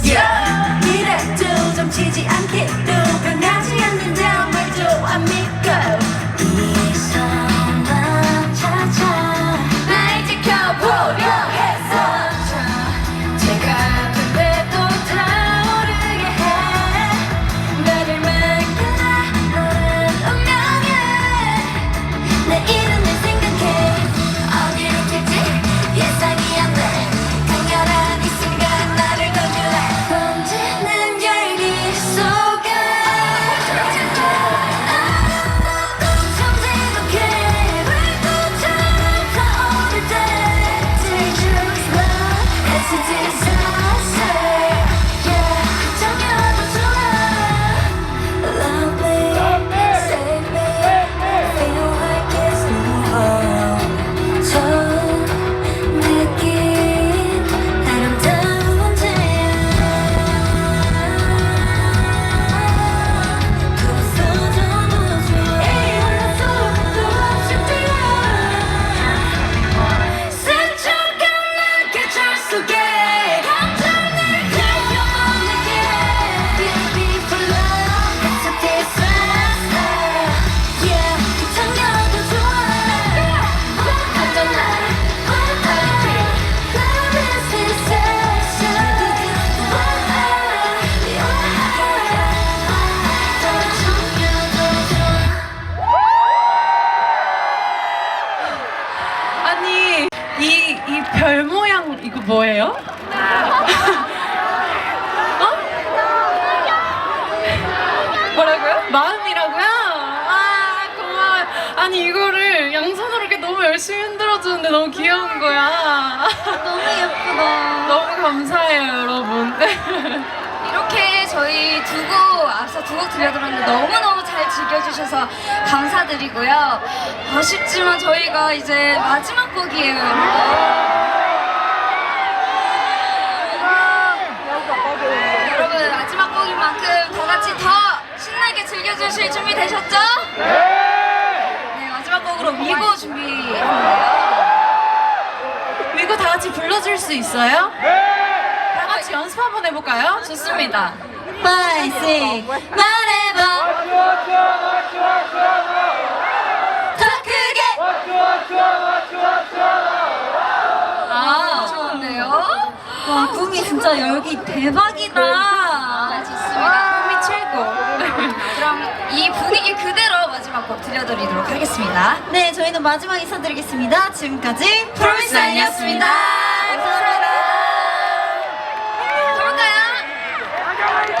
yeah. 아니 이 별모 땅 이거 뭐예요? 어? 뭐라고요? 마음이라고요? 아 고마워. 아니 이거를 양손으로 이렇게 너무 열심히 흔들어주는데 너무 귀여운 거야. 너무 예쁘다. 너무 감사해요 여러분. 이렇게 저희 두 곡 앞서 두 곡 들려드렸는데 너무너무 잘 즐겨주셔서 감사드리고요. 아쉽지만 저희가 이제 마지막 곡이에요, 여러분. 신나게 즐겨주실 준비 되셨죠? 네, 마지막 곡으로 위고 준비했는데요. 이거 다 같이 불러줄 수 있어요? 다 같이 연습 한번 해볼까요? 좋습니다. 5, 6, 말해봐. 더 크게. 아, 좋은데요? 와, 꿈이 진짜 열기 대박이다. 아, 좋습니다. 꿈이 최고. 그럼 이 분위기 그대로 마지막 곡 들려드리도록 하겠습니다. 네, 저희는 마지막 인사드리겠습니다. 지금까지 프로미스 아니었습니다.